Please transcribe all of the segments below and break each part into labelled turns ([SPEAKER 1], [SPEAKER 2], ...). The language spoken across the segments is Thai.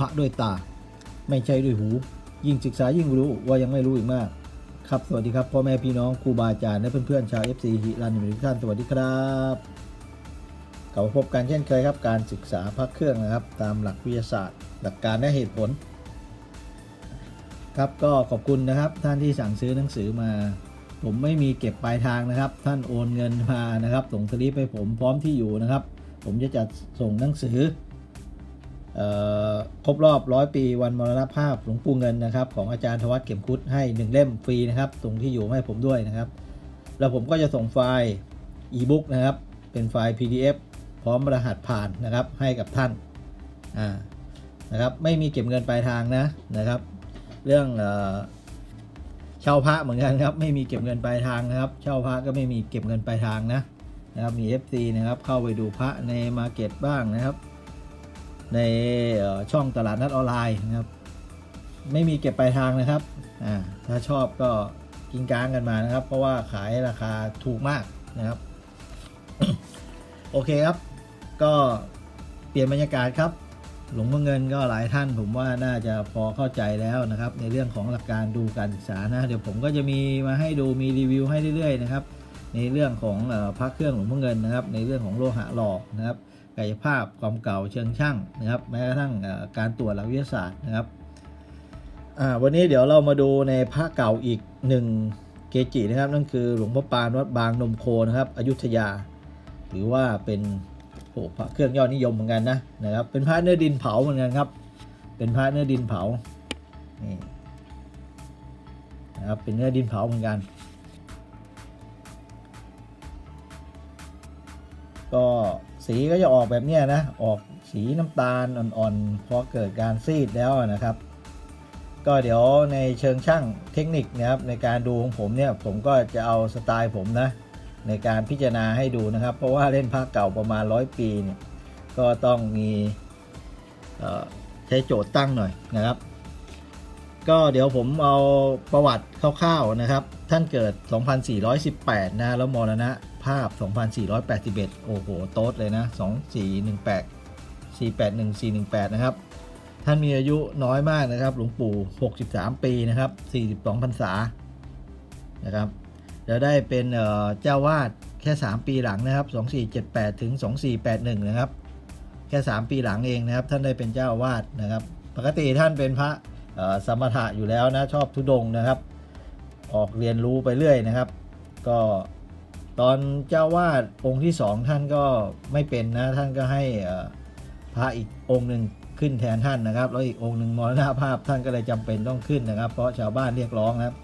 [SPEAKER 1] พระ
[SPEAKER 2] ด้วยตา ไม่ใช่ด้วยหู ยิ่งศึกษายิ่งรู้ว่ายังไม่รู้อีกมาก ครับสวัสดีครับพ่อแม่พี่น้องครูบาอาจารย์และเพื่อนๆชาว FC ฮิรันทุกท่านสวัสดีครับกลับมาพบกันเช่นเคยครับการศึกษาพระเครื่องนะครับ ตามหลักวิทยาศาสตร์ หลักการและเหตุผล ครับก็ขอบคุณนะครับ ท่านที่สั่งซื้อหนังสือมา ผมไม่มีเก็บปลายทางนะครับ ท่านโอนเงินมานะครับส่งสลิปให้ผมพร้อมที่อยู่นะครับ ผมจะจัดส่งหนังสือเอ่อ ครบรอบร้อยปีวันมรณภาพหลวงปู่เงินนะครับ ของอาจารย์ธวัฒน์เข็มคุดให้ 1 เล่มฟรีนะครับส่งที่อยู่ให้ผมด้วยนะครับ แล้วผมก็จะส่งไฟล์อีบุ๊กนะครับ เป็นไฟล์ PDF พร้อมรหัสผ่านนะครับให้กับท่านอ่านะครับไม่มีเก็บเงินปลายทางนะนะครับ เรื่องเออเช่าพระเหมือนกันครับ ไม่มีเก็บเงินปลายทางนะครับ เช่าพระก็ไม่มีเก็บเงินปลายทางนะนะครับมี FC นะครับเข้าไปดูพระในมาเก็ตบ้างนะครับ ในช่องตลาดนัดออนไลน์นะครับ ไม่มีเก็บปลายทางนะครับอ่าถ้าชอบก็กินกลางกันมานะครับ เพราะว่าขายราคาถูกมากนะครับ โอเคครับ ก็เปลี่ยนบรรยากาศครับ หลวงพ่อเงินก็หลายท่าน ผมว่าน่าจะพอเข้าใจแล้วนะครับ ในเรื่องของหลักการดูการศึกษานะ เดี๋ยวผมก็จะมีมาให้ดูมีรีวิวให้เรื่อยๆนะครับ ในเรื่องของพระเครื่องหลวงพ่อเงินนะครับ ในเรื่องของโลหะหล่อนะครับ กายภาพความเก่าเชิงช่างนะครับแม้กระทั่งการตรวจหลักวิทยาศาสตร์นะครับวันนี้เดี๋ยวเรามาดูในพระเก่าอีกหนึ่งเกจินะครับนั่นคือหลวงพ่อปานวัดบางนมโคนะครับอยุธยาถือว่าเป็นโอ้พระเครื่องยอดนิยมเหมือนกันนะนะครับเป็นพระเนื้อดินเผาเหมือนกันครับ เป็นพระเนื้อดินเผานี่นะครับเป็นเนื้อดินเผาเหมือนกัน ก็สีก็จะออกแบบนี้นะ ออกสีน้ำตาลอ่อนๆ พอเกิดการซีดแล้วนะครับ ก็เดี๋ยวในเชิงช่างเทคนิคนะครับในการดูของผมเนี่ยผมก็จะเอาสไตล์ผมนะ ในการพิจารณาให้ดูนะครับ เพราะว่าเล่นภาคเก่าประมาณร้อยปีเนี่ยก็ต้องมีใช้โจทย์ตั้งหน่อยนะครับ ก็เดี๋ยวผมเอาประวัติคร่าวๆนะครับ ท่านเกิด 2418 นะ แล้วมรณะ ภาพ 2481 โอ้โห โต๊ดเลยนะ 2418 481418 นะครับ ท่านมีอายุน้อยมากนะครับ หลวงปู่ 63 ปีนะครับ 42พรรษา นะครับ แล้วได้เป็นเจ้าวาดแค่ 3 ปีหลังนะครับ 2478 ถึง 2481 นะครับ แค่ 3 ปีหลังเองนะครับ ท่านได้เป็นเจ้าวาดนะครับ ปกติท่านเป็นพระสมถะอยู่แล้วนะ ชอบทุดงนะครับ ออกเรียนรู้ไปเรื่อยนะครับ ก็ ตอนเจ้าวาดองค์ที่สองท่านก็ไม่เป็นนะ ท่านก็ให้พระอีกองค์หนึ่งขึ้นแทนท่านนะครับ แล้วอีกองค์หนึ่งมรณภาพท่านก็เลยจำเป็นต้องขึ้นนะครับ เพราะชาวบ้านเรียกร้องนะครับ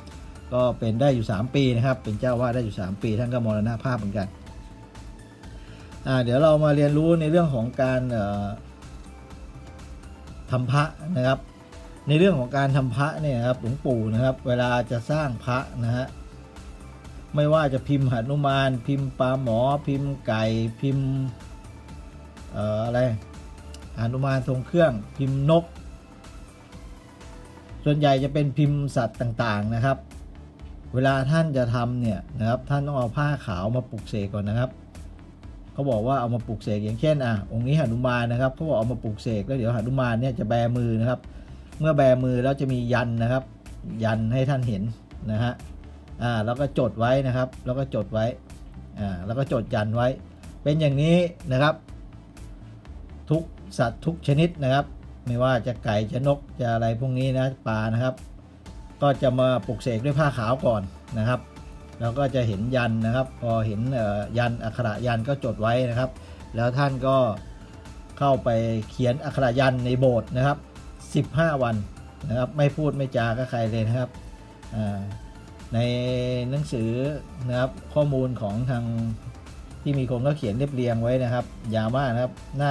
[SPEAKER 2] ก็เป็นได้อยู่ 3 ปีนะครับ เป็นเจ้าวาดได้อยู่ 3 ปี ท่านก็มรณภาพเหมือนกันเดี๋ยวเรามาเรียนรู้ในเรื่องของการเอ่อทำพระนะครับ ในเรื่องของการทำพระเนี่ยครับหลวงปู่นะครับ เวลาจะสร้างพระนะฮะ ไม่ว่าจะพิมพ์หนุมาน พิมพ์ปลาหมอ พิมพ์ไก่ พิมพ์อออะไรหนุมานทรงเครื่อง พิมพ์นก ส่วนใหญ่จะเป็นพิมพ์สัตว์ต่างๆนะครับ เวลาท่านจะทำเนี่ยนะครับ ท่านต้องเอาผ้าขาวมาปลุกเสกก่อนนะครับเขาบอกว่าเอามาปลุกเสกอย่างเช่นอะองค์นี้หนุมานนะครับเขาบอกเอามาปลุกเสกแล้วเดี๋ยวหนุมานเนี่ยจะแบมือนะครับ เมื่อแบมือแล้วจะมียันนะครับ ยันให้ท่านเห็นนะฮะ อ่าแล้วก็จดไว้นะครับ แล้วก็จดไว้อ่าแล้วก็จดยันไว้ เป็นอย่างนี้นะครับ ทุกสัตว์ทุกชนิดนะครับ ไม่ว่าจะไก่จะนกจะอะไรพวกนี้นะปลานะครับ ก็จะมาปลุกเสกด้วยผ้าขาวก่อนนะครับแล้วก็จะเห็นยันนะครับ พอเห็นเอ่อยันอักขระยันก็จดไว้นะครับ แล้วท่านก็เข้าไปเขียนอักขระยันในโบสถ์นะครับ 15 วันนะครับ ไม่พูดไม่จากับใครเลยนะครับอ่า ในหนังสือนะครับข้อมูลของทางที่มีคนก็เขียนเรียบเรียงไว้นะครับ ยาวมากนะครับน่า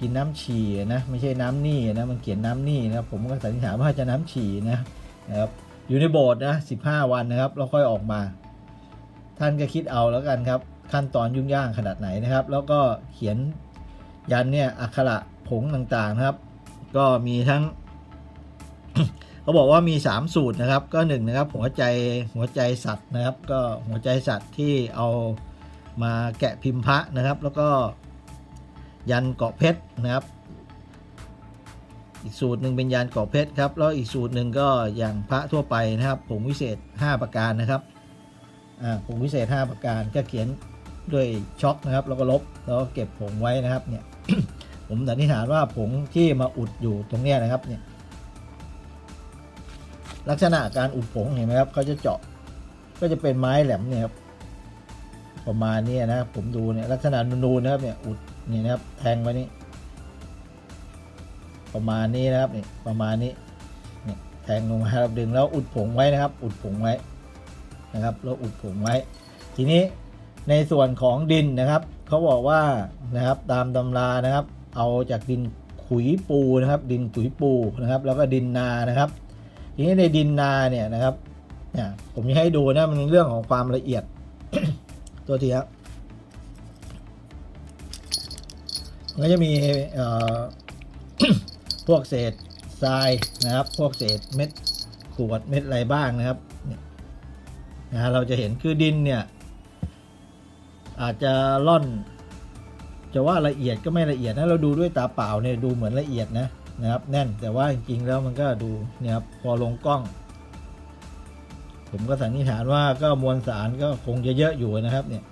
[SPEAKER 2] กินน้ำฉี่นะไม่ใช่น้ำนี่นะมันเขียนน้ำนี่นะครับผมก็สันนิษฐานว่าจะน้ำฉี่นะนะครับอยู่ในโบสถ์นะ15วันนะครับแล้วค่อยออกมา ท่านก็คิดเอาแล้วกันครับ ขั้นตอนยุ่งยากขนาดไหนนะครับ แล้วก็เขียนยันเนี่ยอักขระผงต่างๆนะครับ ก็มีทั้ง เขาบอกว่ามี 3 สูตรนะครับ ก็หนึ่งนะครับหัวใจหัวใจสัตว์นะครับ ก็หัวใจสัตว์ที่เอามาแกะพิมพ์พระนะครับ แล้วก็ยันเกาะเพชรนะครับ อีกสูตรหนึ่งเป็นยันเกาะเพชรครับ แล้วอีกสูตรหนึ่งก็อย่างพระทั่วไปนะครับผงวิเศษ 5 ประการนะครับอ่าผงวิเศษ 5 ประการก็เขียนด้วยช็อกนะครับ แล้วก็ลบแล้วก็เก็บผงไว้นะครับเนี่ยผมสันนิษฐานว่าผงที่มาอุดอยู่ตรงเนี้ยนะครับเนี่ย ลักษณะการอุดผงเห็นไหมครับเขาจะเจาะก็จะเป็นไม้แหลมเนี่ยครับประมาณนี้นะครับผมดูเนี่ยลักษณะนูนๆนะครับเนี่ยอุดนี่นะครับแทงไว้นี่ประมาณนี้นะครับนี่ประมาณนี้เนี่ยแทงลงมาครับดึงแล้วอุดผงไว้นะครับ อุดผงไว้นะครับแล้วอุดผงไว้ ทีนี้ในส่วนของดินนะครับเขาบอกว่านะครับตามตำรานะครับ เอาจากดินขุยปูนะครับ ดินขุยปูนะครับ แล้วก็ดินนานะครับ ทีนี้ในดินนาเนี่ยนะครับเนี่ยผมจะให้ดูนะมันเรื่องของความละเอียด ตัวทีครับมันก็จะมีเอ่อพวกเศษทรายนะครับ พวกเศษเม็ดขวดเม็ดอะไรบ้างนะครับเนี่ยนะฮะเราจะเห็นคือดินเนี่ย อาจจะล่อน จะว่าละเอียดก็ไม่ละเอียดนะเราดูด้วยตาเปล่าเนี่ยดูเหมือนละเอียดนะ นะครับแน่นแต่ว่าจริงๆแล้วมันก็ดูเนี่ยครับพอลงกล้อง ผมก็สันนิษฐานว่าก็มวลสารก็คงจะเยอะอยู่นะครับเนี่ย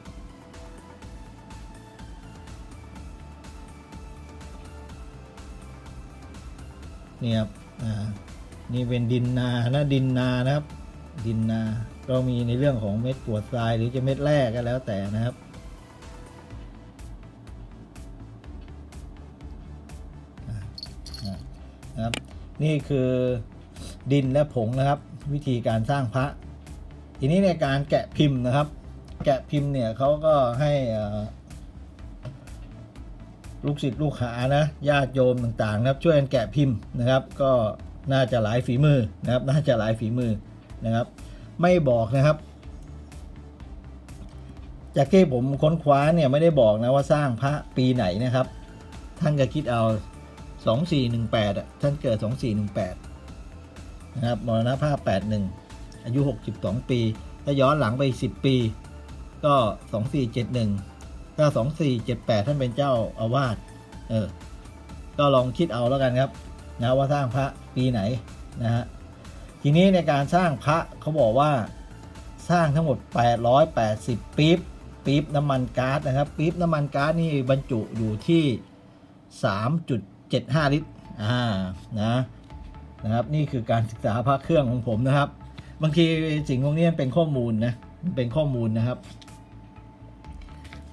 [SPEAKER 2] เนี่ยครับอ่านี่เป็นดินนานะดินนานะครับ ดินนา ก็มีในเรื่องของเม็ดกรวดทรายหรือจะเม็ดแร่ก็แล้วแต่นะครับ นี่คือดินและผงนะครับ วิธีการสร้างพระ ทีนี้ในการแกะพิมพ์นะครับ แกะพิมพ์เนี่ยเขาก็ให้ลูกศิษย์ลูกหานะญาติโยมต่างๆนะครับ ช่วยกันแกะพิมพ์นะครับ ก็น่าจะหลายฝีมือนะครับ น่าจะหลายฝีมือนะครับ ไม่บอกนะครับ จากที่ผมค้นคว้าเนี่ยไม่ได้บอกนะว่าสร้างพระปีไหนนะครับ ท่านก็คิดเอา 2418อะท่านเกิด2418นะครับมรณภาพ81อายุ62ปีถ้าย้อนหลังไป10ปี ก็2471ถ้า2478ท่านเป็นเจ้าอาวาสเออก็ลองคิดเอาแล้วกันครับนะว่าสร้างพระปีไหนนะฮะทีนี้ในการสร้างพระเขาบอกว่าสร้างทั้งหมด 880 ปี๊บปี๊บน้ำมันก๊าซนะครับปี๊บน้ำมันก๊าซนี่บรรจุอยู่ที่ 75 ลิตรอ่านะนะครับนี่คือการศึกษาพระเครื่องของผมนะครับ บางทีสิ่งพวกนี้เป็นข้อมูลนะเป็นข้อมูลนะครับ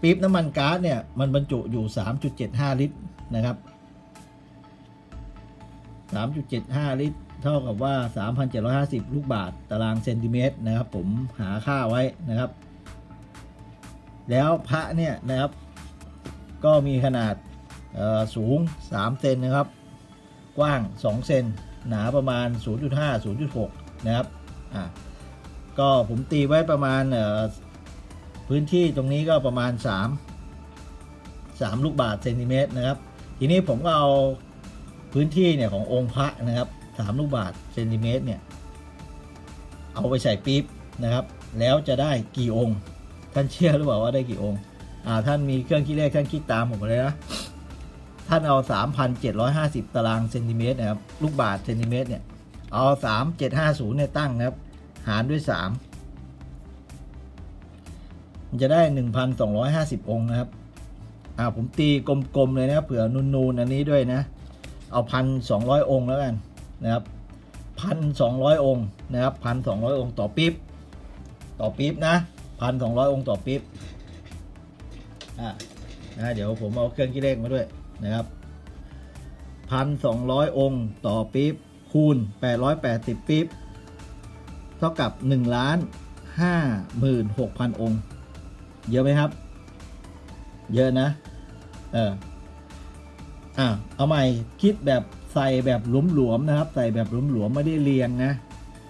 [SPEAKER 2] ปี๊บน้ำมันก๊าซเนี่ยมันบรรจุอยู่ 3.75 ลิตรนะครับ 3.75 ลิตร เท่ากับว่า 3,750 ลูกบาทตารางเซนติเมตรนะครับ ผมหาค่าไว้นะครับ แล้วพระเนี่ยนะครับ ก็มีขนาด สูง 3 เซนนะครับ กว้าง 2 เซน หนาประมาณ 0.5 0.6 นะครับ อะ ก็ผมตีไว้ประมาณพื้นที่ตรงนี้ก็ประมาณ 3 3 ลูกบาทเซนติเมตรนะครับ ทีนี้ผมก็เอาพื้นที่เนี่ยขององค์พระนะครับ 3 ลูกบาทเซนติเมตรเนี่ย เอาไปใส่ปี๊บนะครับ แล้วจะได้กี่องค์ ท่านเชื่อหรือเปล่าว่าได้กี่องค์ อ่า ท่านมีเครื่องคิดเลขท่านคิดตามผมเลยนะ ท่านเอา 3,750 ตารางเซนติเมตรนะครับ ลูกบาทเซนติเมตรเนี่ย เอา 3750 เนี่ยตั้งนะครับ หารด้วย 3 มันจะได้ 1,250 องค์นะครับ อ่า ผมตีกลมๆเลยนะเผื่อนูนๆอันนี้ด้วยนะ เอา 1,200 องค์แล้วกันนะครับ 1,200 องค์นะครับ 1,200 องค์ต่อปี๊บ ต่อปี๊บนะ 1,200 องค์ต่อปี๊บ อ่านะเดี๋ยวผมเอาเครื่องคิดเลขมาด้วย นะครับพันสองร้อยองค์ต่อปี๊บคูณแปดร้อยแปดสิบปี๊บเท่ากับหนึ่งล้านห้าหมื่นหกพันองค์ เยอะไหมครับ เยอะนะ เอออะเอาใหม่คิดแบบใส่แบบหลวมๆนะครับ ใส่แบบหลวมๆไม่ได้เรียงนะ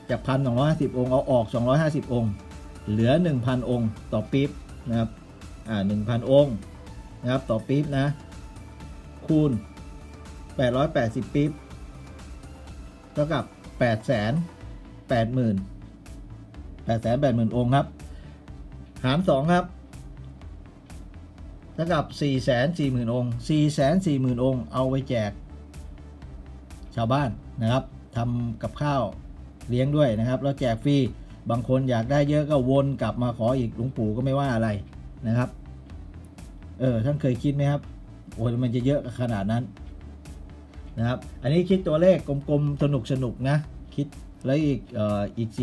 [SPEAKER 2] จากพันสองร้อยห้าสิบองค์ เอาออกสองร้อยห้าสิบองค์ เหลือหนึ่งพันองค์ ต่อปี๊บนะครับ อ่าหนึ่งพันองค์นะครับ ต่อปี๊บนะ คูณแปดร้อยแปดสิบปี๊บเท่ากับแปดแสนแปดหมื่นแปดแสนแปดหมื่นองค์ครับ หารสองครับเท่ากับ 4 4 0 0 0 0 องค์ 4 4 0 0 0 0 องค์ เอาไปแจก ชาวบ้านนะครับทำกับข้าวเลี้ยงด้วยนะครับ แล้วแจกฟรี บางคนอยากได้เยอะก็วนกลับมาขออีกหลวงปู่ก็ไม่ว่าอะไรนะครับ เออ ท่านเคยคิดไหมครับ โอ้ยมันจะเยอะขนาดนั้นนะครับ อันนี้คิดตัวเลขกลมๆ สนุกสนุกนะ คิดแล้วอีกเอ่ออีก4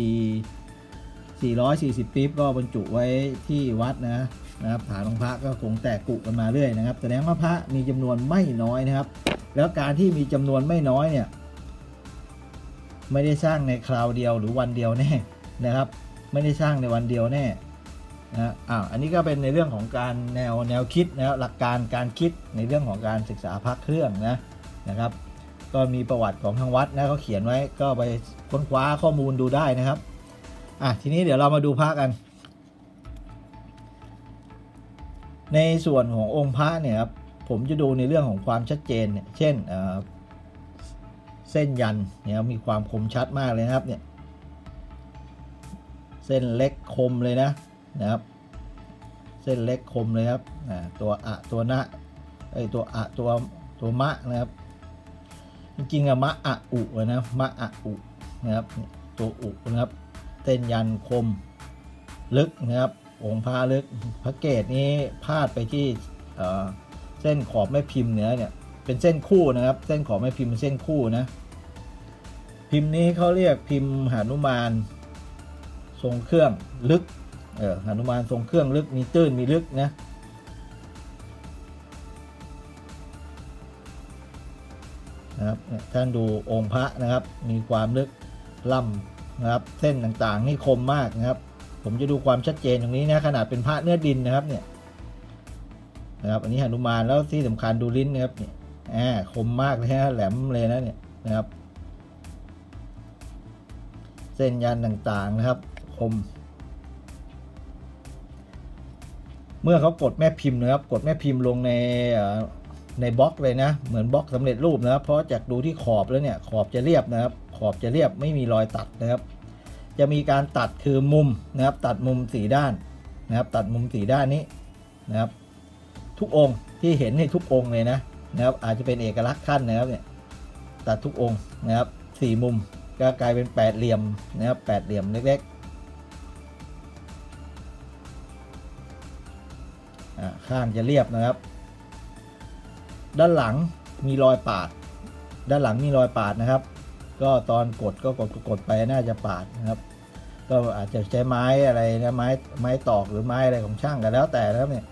[SPEAKER 2] 440ปี๊บก็บรรจุไว้ที่วัดนะนะครับฐานของพระก็คงแตกกุกันมาเรื่อยนะครับแสดงว่าพระมีจำนวนไม่น้อยนะครับ แล้วการที่มีจำนวนไม่น้อยเนี่ย ไม่ได้สร้างในคราวเดียวหรือวันเดียวแน่นะครับ ไม่ได้สร้างในวันเดียวแน่ นะอ้าวอันนี้ก็เป็นในเรื่องของการแนวแนวคิดนะครับหลักการการคิดในเรื่องของการศึกษาพระเครื่องนะนะครับก็มีประวัติของทางวัดนะเขาเขียนไว้ก็ไปค้นคว้าข้อมูลดูได้นะครับอะทีนี้เดี๋ยวเรามาดูพระกัน ในส่วนขององค์พระเนี่ยครับผมจะดูในเรื่องของความชัดเจนเนี่ยเช่นเเส้นยันเนี่ยมีความคมชัดมากเลยนะครับเนี่ยเส้นเล็กคมเลยนะ นะครับ เส้นเล็กคมเลยครับตัวอะตัวนะไอตัวอะตัวตัวมะนะครับ จริงๆอะมะอะอุอะนะมะอะอุนะครับตัวอุนะครับเส้นยันคมลึกนะครับองค์พระลึกพระเกตนี้พาดไปที่เส้นขอบแม่พิมพ์เหนือเนี่ยเป็นเส้นคู่นะครับ เส้นขอบแม่พิมพ์เป็นเส้นคู่นะพิมพ์นี้เขาเรียกพิมพ์หนุมานทรงเครื่องลึก เออหนุมานทรงเครื่องลึกมีตื้นมีลึกนะนะครับท่านดูองค์พระนะครับ มีความลึกล่ำนะครับ เส้นต่างๆนี่คมมากนะครับ ผมจะดูความชัดเจนตรงนี้นะขนาดเป็นพระเนื้อดินนะครับเนี่ยนะครับอันนี้หนุมานแล้วที่สำคัญดูลิ้นนะครับเนี่ยอ่าคมมากเลยฮะแหลมเลยนะเนี่ยนะครับ เส้นยันต่างๆนะครับ คม เมื่อเขากดแม่พิมพ์นะครับ กดแม่พิมพ์ลงในในบล็อกเลยนะ เหมือนบล็อกสำเร็จรูปนะครับ เพราะจากดูที่ขอบแล้วเนี่ย ขอบจะเรียบนะครับ ขอบจะเรียบไม่มีรอยตัดนะครับ จะมีการตัดคือมุมนะครับ ตัดมุมสีด้านนะครับ ตัดมุมสีด้านนี้นะครับ ทุกองค์ที่เห็นในทุกองค์เลยนะนะครับ อาจจะเป็นเอกลักษณ์ขั้นนะครับเนี่ย ตัดทุกองค์นะครับสี่มุมก็กลายเป็นแปดเหลี่ยมนะครับแปดเหลี่ยมเล็ก ข้างจะเรียบนะครับ ด้านหลังมีรอยปาด ด้านหลังมีรอยปาดนะครับ ก็ตอนกดก็กดกดไปน่าจะปาดนะครับ ก็อาจจะใช้ไม้อะไรนะไม้ไม้ตอกหรือไม้อะไรของช่างกันแล้วแต่นะครับเนี่ย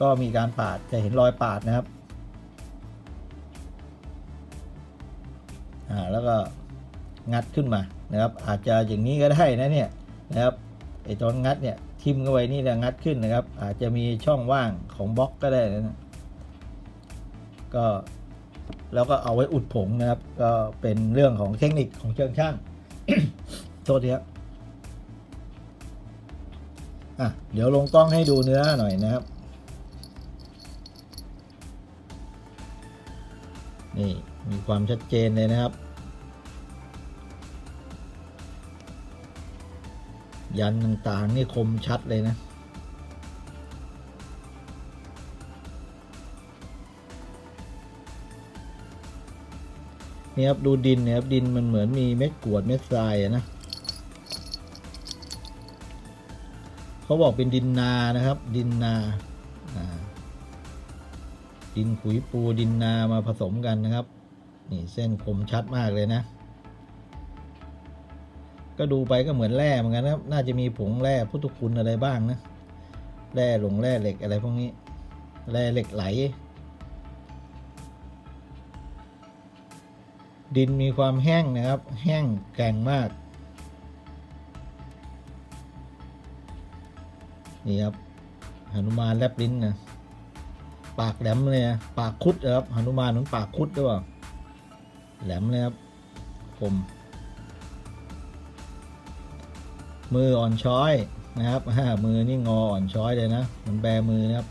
[SPEAKER 2] ก็มีการปาดจะเห็นรอยปาดนะครับอ่าแล้วก็งัดขึ้นมานะครับ อาจจะอย่างนี้ก็ได้นะเนี่ยนะครับไอตอนงัดเนี่ย ทิมเข้าไปนี่จะงัดขึ้นนะครับ อาจจะมีช่องว่างของบล็อกก็ได้นะก็แล้วก็เอาไว้อุดผงนะครับ ก็เป็นเรื่องของเทคนิคของเชิงช่างโทษทีครับอะเดี๋ยวลงกล้องให้ดูเนื้อหน่อยนะครับ นี่มีความชัดเจนเลยนะครับ ยันต่างๆนี่คมชัดเลยนะ นี่ครับดูดินนี่ยครับดินมันเหมือนมีเม็ดกรวดเม็ดทรายนะเขาบอกเป็นดินนานะครับ ดินนาดินขุยปูดินนามาผสมกันนะครับ นี่เส้นคมชัดมากเลยนะ ก็ดูไปก็เหมือนแร่เหมือนกันครับ น่าจะมีผงแร่พุทธคุณอะไรบ้างนะ แร่หลงแร่เหล็กอะไรพวกนี้ แร่เหล็กไหล ดินมีความแห้งนะครับ แห้งแกร่งมาก นี่ครับหนุมานแลบลิ้นนะ ปากแหลมเลยนะ ปากคุดนะครับหนุมานเหมือนปากคุดด้วยว่าแหลมเลยครับคม มืออ่อนช้อยนะครับอ่ามือนี่งออ่อนช้อยเลยนะมันแบมือนะครับ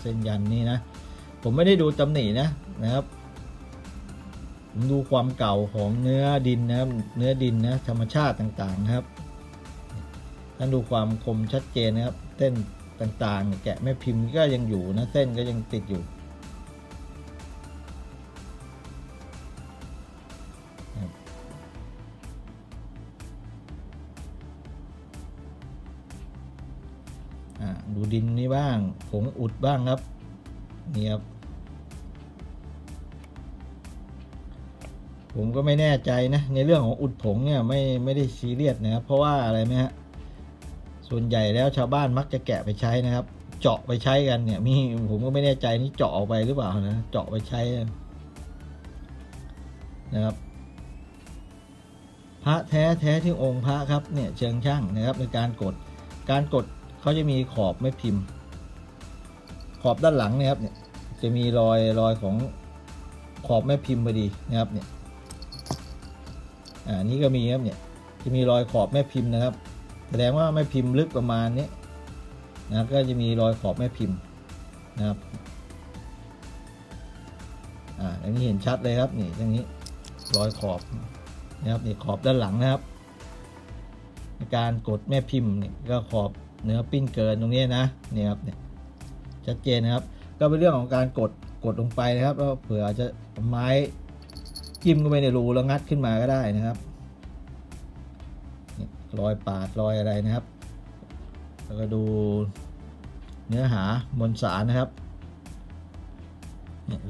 [SPEAKER 2] เส้นยันนี่นะ ผมไม่ได้ดูตำหนินะนะครับผมดูความเก่าของเนื้อดินนะครับ เนื้อดินนะธรรมชาติต่างๆนะครับท่านดูความคมชัดเจนนะครับ เส้นต่างๆ แกะแม่พิมพ์ก็ยังอยู่นะ เส้นก็ยังติดอยู่ ดูดินนี้บ้าง ผงอุดบ้างครับ นี่ครับ ผมก็ไม่แน่ใจนะ ในเรื่องของอุดผงเนี่ยไม่ไม่ได้ซีเรียสนะครับเพราะว่าอะไรไหมฮะ ส่วนใหญ่แล้วชาวบ้านมักจะแกะไปใช้นะครับ เจาะไปใช้กันเนี่ย มีผมก็ไม่แน่ใจนี่เจาะออกไปหรือเปล่านะ เจาะไปใช้นะครับพระแท้แท้ที่องค์พระครับเนี่ยเชิงช่างนะครับในการกดการกด เขาจะมีขอบไม่พิมพ์ ขอบด้านหลังเนี่ยครับเนี่ยจะมีรอยรอยของขอบแม่พิมพ์พอดีนะครับเนี่ยอ่านี่ก็มีครับเนี่ยจะมีรอยขอบแม่พิมพ์นะครับแสดงว่าแม่พิมพ์ลึกประมาณนี้นะครับก็จะมีรอยขอบแม่พิมพ์นะครับอ่าอันนี้เห็นชัดเลยครับนี่ตรงนี้รอยขอบนะครับนี่ขอบด้านหลังนะครับในการกดแม่พิมพ์เนี่ยก็ขอบ เนื้อปิ้นเกินตรงนี้นะเนี่ยครับเนี่ยชัดเจนนะครับ ก็เป็นเรื่องของการกดกดลงไปนะครับแล้วเผื่ออาจจะไม้จิ้มเข้าไปในรูแล้วงัดขึ้นมาก็ได้นะครับรอยปาดรอยอะไรนะครับ แล้วก็ดูเนื้อหามวลสารนะครับ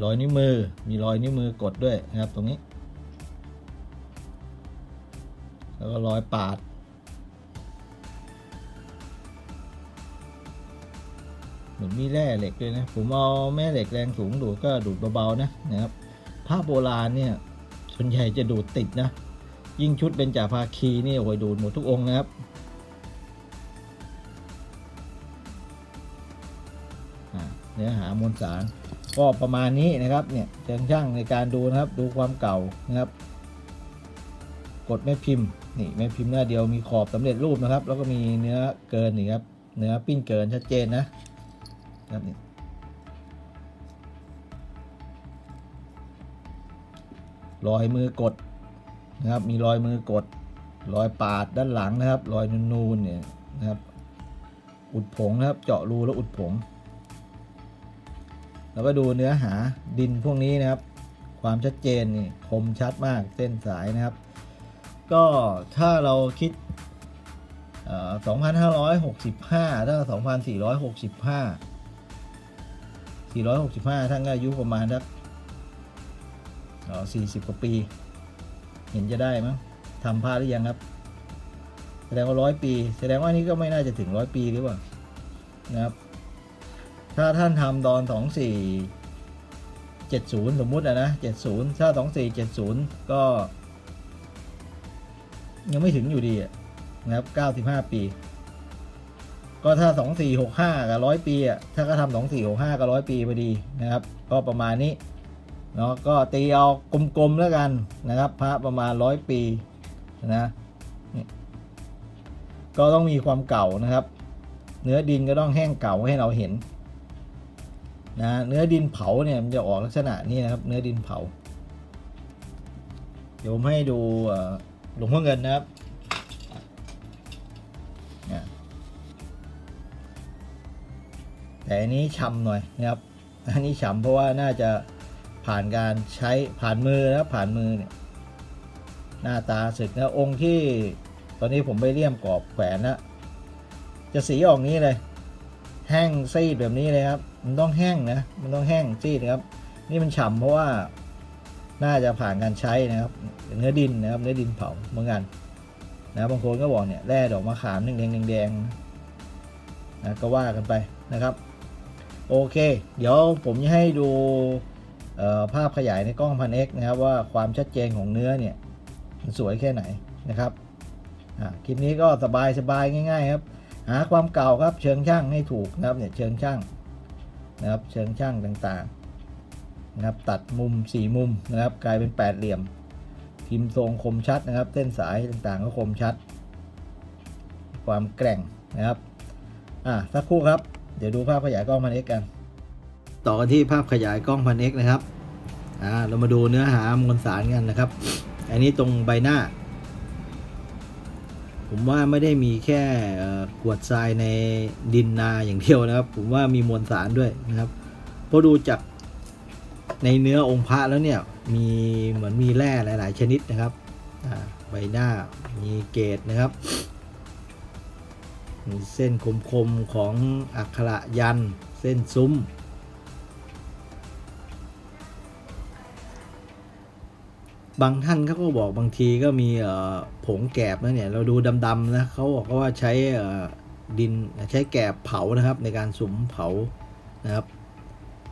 [SPEAKER 2] รอยนิ้วมือมีรอยนิ้วมือกดด้วยนะครับตรงนี้ แล้วก็รอยปาด มือนมีแร่เหล็กด้วยนะ ผมเอาแม่เหล็กแรงสูงดูดก็ดูดเบาๆนะนะครับผ้าโบราณเนี่ยส่วนใหญ่จะดูดติดนะ ยิ่งชุดเป็นจ่าภาคีนี่โอ้ยดูดหมดทุกองค์นะครับเนื้อหามวลสารก็ประมาณนี้นะครับเนี่ยเชิงช่างในการดูนะครับดูความเก่านะครับ กดแม่พิมพ์นี่แม่พิมพ์หน้าเดียวมีขอบสำเร็จรูปนะครับ แล้วก็มีเนื้อเกินนี่ครับเนื้อปิ้นเกินชัดเจนนะ ครับนี่รอยมือกดนะครับ มีรอยมือกด รอยปาดด้านหลังนะครับ รอยนูนๆเนี่ยนะครับ อุดผงนะครับ เจาะรูแล้วอุดผง แล้วก็ดูเนื้อหาดินพวกนี้นะครับ ความชัดเจนนี่คมชัดมากเส้นสายนะครับ ก็ถ้าเราคิดเอ่อ2,565 ถ้า 2,465 465 ท่านก็อายุประมาณสักเอ่อ40 กว่าปี เห็นจะได้มั้งทำพลาดหรือยังครับ แสดงว่าร้อยปี แสดงว่านี่ก็ไม่น่าจะถึงร้อยปีหรือเปล่านะครับ ถ้าท่านทำตอน 24 70 สมมุติอะนะ 70 ถ้า 24 70 ก็ ยังไม่ถึงอยู่ดีนะครับ 95 ปี ก็ถ้า 2465 กับ 100 ปีอะถ้าก็ทำ2465 กับ 100 ปีพอดีนะครับ ก็ประมาณนี้เนาะก็ตีเอากลมๆแล้วกันนะครับ พระประมาณ 100 ปีนะก็ต้องมีความเก่านะครับ เนื้อดินก็ต้องแห้งเก่าให้เราเห็นนะเนื้อดินเผาเนี่ยมันจะออกลักษณะนี้นะครับ เนื้อดินเผา เดี๋ยวผมให้ดูหลวงพ่อเงินนะครับ แต่อันนี้ช้ำหน่อยนะครับอันนี้ฉ่ำเพราะว่าน่าจะผ่านการใช้ผ่านมือนะผ่านมือเนี่ยหน้าตาสึกนะองค์ที่ตอนนี้ผมไปเลี่ยมกรอบแขวนนะจะสีออกนี้เลย แห้งซีดแบบนี้เลยครับ มันต้องแห้งนะมันต้องแห้งซีดนะครับ นี่มันฉ่ำเพราะว่าน่าจะผ่านการใช้นะครับ เนื้อดินนะครับเนื้อดินเผาเหมือนกันนะบางคนก็บอกเนี่ยแร่ดอกมะขามแดงแดงๆนะก็ว่ากันไปนะครับ โอเค เดี๋ยวผมจะให้ดูภาพขยายในกล้องพันเอ็กนะครับว่าความชัดเจนของเนื้อเนี่ยมันสวยแค่ไหนนะครับคลิปนี้ก็สบายสบายง่ายๆครับหาความเก่าครับเชิงช่างให้ถูกนะครับเนี่ยเชิงช่างนะครับเชิงช่างต่างๆนะครับตัดมุมสี่มุมนะครับกลายเป็นแปดเหลี่ยมพิมพ์ทรงคมชัดนะครับ เส้นสายต่างๆก็คมชัด ความแกร่งนะครับอะสักครู่ครับ ดี๋ยวดูภาพขยายกล้องพันเอกกัน ต่อกันที่ภาพขยายกล้องพันเอกนะครับอ่าเรามาดูเนื้อหามวลสารกันนะครับ อันนี้ตรงใบหน้า ผมว่าไม่ได้มีแค่กวดทรายในดินนาอย่างเดียวนะครับ ผมว่ามีมวลสารด้วยนะครับเพราะดูจากในเนื้อองค์พระแล้วเนี่ยมีเหมือนมีแร่หลาย ๆ ชนิดนะครับอ่าใบหน้ามีเกตนะครับ มีเส้นคมๆของอักขระยัน เส้นซุ้ม บางท่านเขาก็บอกบางทีก็มีผงแกบนะเนี่ย เราดูดำๆนะเขาบอกว่าใช้ดินใช้แกบเผานะครับ ในการสุมเผานะครับ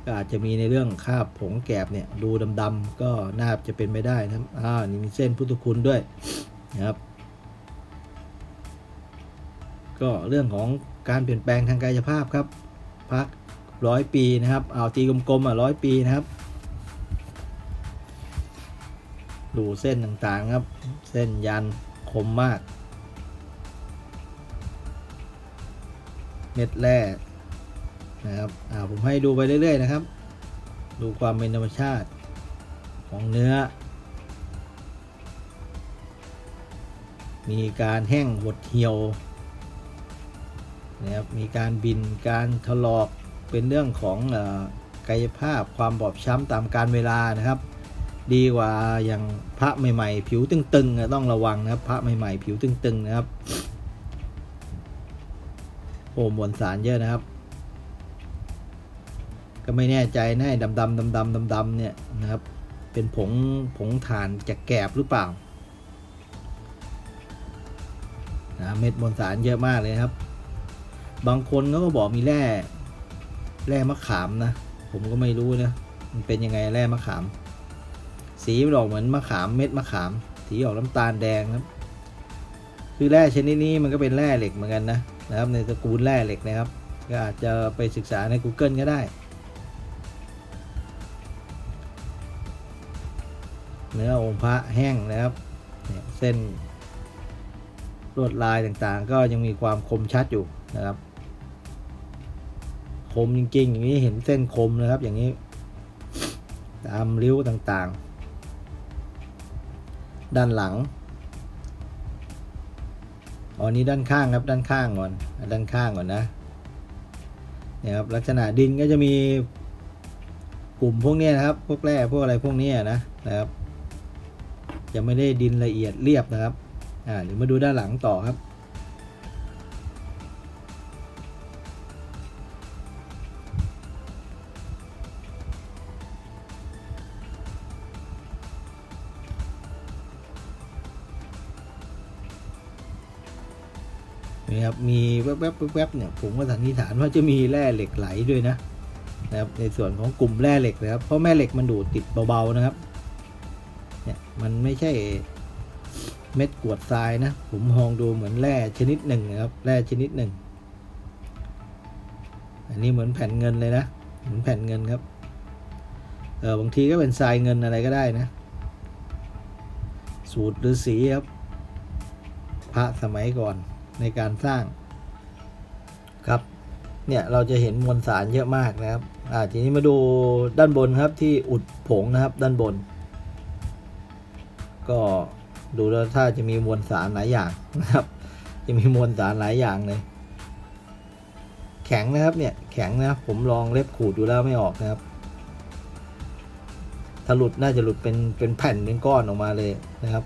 [SPEAKER 2] ก็อาจจะมีในเรื่องคาบผงแกบเนี่ย ดูดำๆก็น่าจะเป็นไปได้นะครับอ่านี่มีเส้นพุทธคุณด้วยนะครับ ก็เรื่องของการเปลี่ยนแปลงทางกายภาพครับพักร้อยปีนะครับเอาตีกลมๆอะร้อยปีนะครับ ดูเส้นต่างๆครับ เส้นยันคมมาก เม็ดแร่นะครับอ่าผมให้ดูไปเรื่อยๆนะครับ ดูความเป็นธรรมชาติของเนื้อ มีการแห้งหดเหี่ยว นะครับมีการบินการถลอกเป็นเรื่องของอกายภาพความบอบช้ำตามการเวลานะครับ ดีกว่าอย่างพระใหม่ๆ ผิวตึงๆต้องระวังนะครับพระใหม่ๆ ผิวตึงๆนะครับโอ้มวลสารเยอะนะครับ ก็ไม่แน่ใจนะไอ้ดำๆดำๆดำๆเนี่ยนะครับ เป็นผงผงถ่านจากแกบหรือเปล่านะเม็ดมวลสารเยอะมากเลยครับ บางคนเขาก็บอกมีแร่แร่มะขามนะ ผมก็ไม่รู้นะ มันเป็นยังไงแร่มะขาม สีมันออกเหมือนมะขามเม็ดมะขาม สีออกน้ำตาลแดงครับ คือแร่ชนิดนี้มันก็เป็นแร่เหล็กเหมือนกันนะนะครับ ในตระกูลแร่เหล็กนะครับ ก็อาจจะไปศึกษาใน Google ก็ได้เนื้อองค์พระแห้งนะครับ เส้นลวดลายต่างๆ ก็ยังมีความคมชัดอยู่นะครับ คมจริงๆ อย่างนี้เห็นเส้นคมนะครับ อย่างนี้ ตามริ้วต่างๆ ด้านหลังอ๋อนี้ด้านข้างครับด้านข้างก่อนด้านข้างก่อนนะเนี่ยครับลักษณะดินก็จะมีกลุ่มพวกนี้นะครับ พวกแร่พวกอะไรพวกนี้นะนะครับจะไม่ได้ดินละเอียดเรียบนะครับอ่าเดี๋ยวมาดูด้านหลังต่อครับ ครับมีแวบๆแวบๆเนี่ยผมก็สันนิษฐานว่าจะมีแร่เหล็กไหลด้วยนะนะครับในส่วนของกลุ่มแร่เหล็กนะครับเพราะแม่เหล็กมันดูดติดเบาๆนะครับเนี่ยมันไม่ใช่เม็ดกวดทรายนะผมมองดูเหมือนแร่ชนิดหนึ่งนะครับแร่ชนิดหนึ่ง อันนี้เหมือนแผ่นเงินเลยนะเหมือนแผ่นเงินครับเออบางทีก็เป็นทรายเงินอะไรก็ได้นะ สูตรหรือสีครับ พระสมัยก่อน ในการสร้างครับเนี่ยเราจะเห็นมวลสารเยอะมากนะครับอ่าทีนี้มาดูด้านบนครับที่อุดผงนะครับด้านบน ก็ดูแล้วถ้าจะมีมวลสารหลายอย่างนะครับ จะมีมวลสารหลายอย่างเลย แข็งนะครับเนี่ยแข็งนะผมลองเล็บขูดดูแล้วไม่ออกนะครับถ้าหลุดน่าจะหลุดเป็นเป็นแผ่นเป็นก้อนออกมาเลยนะครับ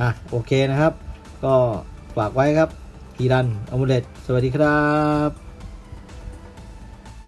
[SPEAKER 2] อะโอเคนะครับ ก็ ฝากไว้ครับกีรันอมูเลตสวัสดีครับ